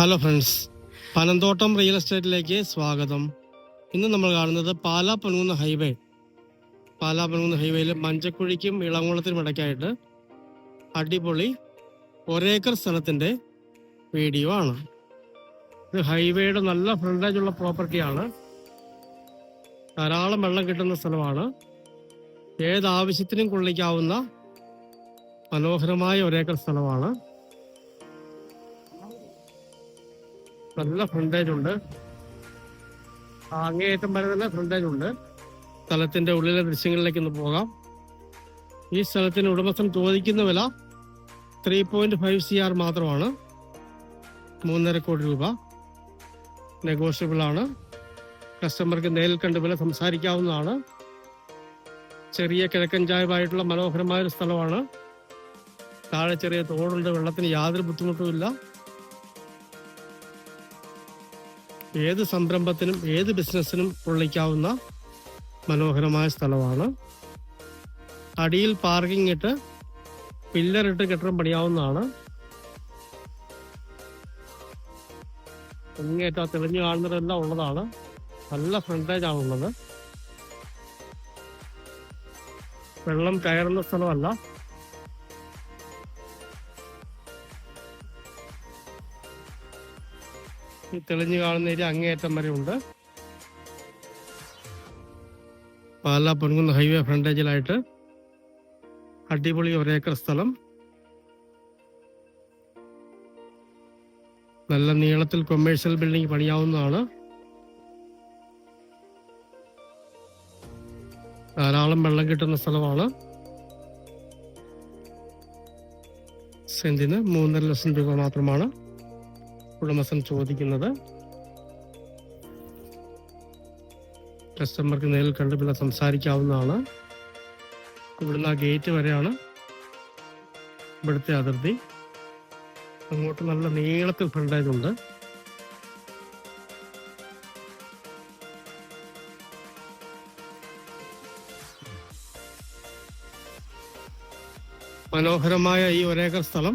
Hello friends Panamthottam real എസ്റ്റേറ്റിലേക്ക് സ്വാഗതം. ഇന്ന് നമ്മൾ കാണുന്നത് പാലാ പനൂന്ന് ഹൈവേ പാലാ പനൂന്ന് ഹൈവേയിൽ മഞ്ചക്കുഴിക്കും ഇളങ്കുളത്തിനും ഇടയ്ക്കായിട്ട് അടിപൊളി ഒരേക്കർ സ്ഥലത്തിന്റെ വീഡിയോ ആണ്. ഇത് ഹൈവേയുടെ നല്ല ഫ്രണ്ടേജ് ഉള്ള പ്രോപ്പർട്ടിയാണ് ധാരാളം വെള്ളം കിട്ടുന്ന സ്ഥലമാണ്. ഏത് ആവശ്യത്തിനും കൊള്ളിക്കാവുന്ന മനോഹരമായ ഒരേക്കർ സ്ഥലമാണ്. നല്ല ഫ്രണ്ടേജ് ഉണ്ട്. അങ്ങേയറ്റം വരെ തന്നെ ഫ്രണ്ടേജ് ഉണ്ട്. സ്ഥലത്തിന്റെ ഉള്ളിലെ ദൃശ്യങ്ങളിലേക്ക് ഒന്ന് പോകാം. ഈ സ്ഥലത്തിന് ഉടമസ്ഥൻ ചോദിക്കുന്ന വില three point five C R മാത്രമാണ്. മൂന്നര കോടി രൂപ. നെഗോഷ്യബിൾ ആണ്. കസ്റ്റമർക്ക് നേരിൽ കണ്ട് വില സംസാരിക്കാവുന്നതാണ്. ചെറിയ കിഴക്കൻ ചായവായിട്ടുള്ള മനോഹരമായ ഒരു സ്ഥലമാണ്. താഴെ ചെറിയ തോടുണ്ട്. വെള്ളത്തിന് യാതൊരു ബുദ്ധിമുട്ടുമില്ല. ഏത് സംരംഭത്തിനും ഏത് ബിസിനസ്സിനും പൊള്ളിക്കാവുന്ന മനോഹരമായ സ്ഥലമാണ്. അടിയിൽ പാർക്കിംഗ് ഇട്ട് പില്ലറിട്ട് കെട്ടിടം പണിയാവുന്നതാണ്. ഇങ്ങേറ്റ തെളിഞ്ഞു കാണുന്നതെല്ലാം ഉള്ളതാണ്. നല്ല ഫ്രണ്ടേജ് ആണുള്ളത് വെള്ളം കയറുന്ന സ്ഥലമല്ല. തെളിഞ്ഞു കാണുന്ന ഏരിയ അങ്ങേയറ്റം വരെ ഉണ്ട്. പാല പൊൻകുന്ന് ഹൈവേ ഫ്രണ്ടേജിലായിട്ട് അടിപൊളി ഒരേക്കർ സ്ഥലം. നല്ല നീളത്തിൽ കൊമേഴ്ഷ്യൽ ബിൽഡിംഗ് പണിയാവുന്നതാണ്. ധാരാളം വെള്ളം കിട്ടുന്ന സ്ഥലമാണ്. സെന്റിന് മൂന്നര ലക്ഷം രൂപ മാത്രമാണ്. ഉടമസ്ഥൻ ചോദിക്കുന്നത് കസ്റ്റമർക്ക് നേരിൽ കണ്ട് പിന്നെ സംസാരിക്കാവുന്നതാണ്. ഇവിടുന്ന് ആ ഗേറ്റ് വരെയാണ് ഇവിടുത്തെ അതിർത്തി. അങ്ങോട്ട് നല്ല നീളത്തിൽ ഫ്രണ്ടായതുണ്ട് മനോഹരമായ ഈ ഒരേക്കർ സ്ഥലം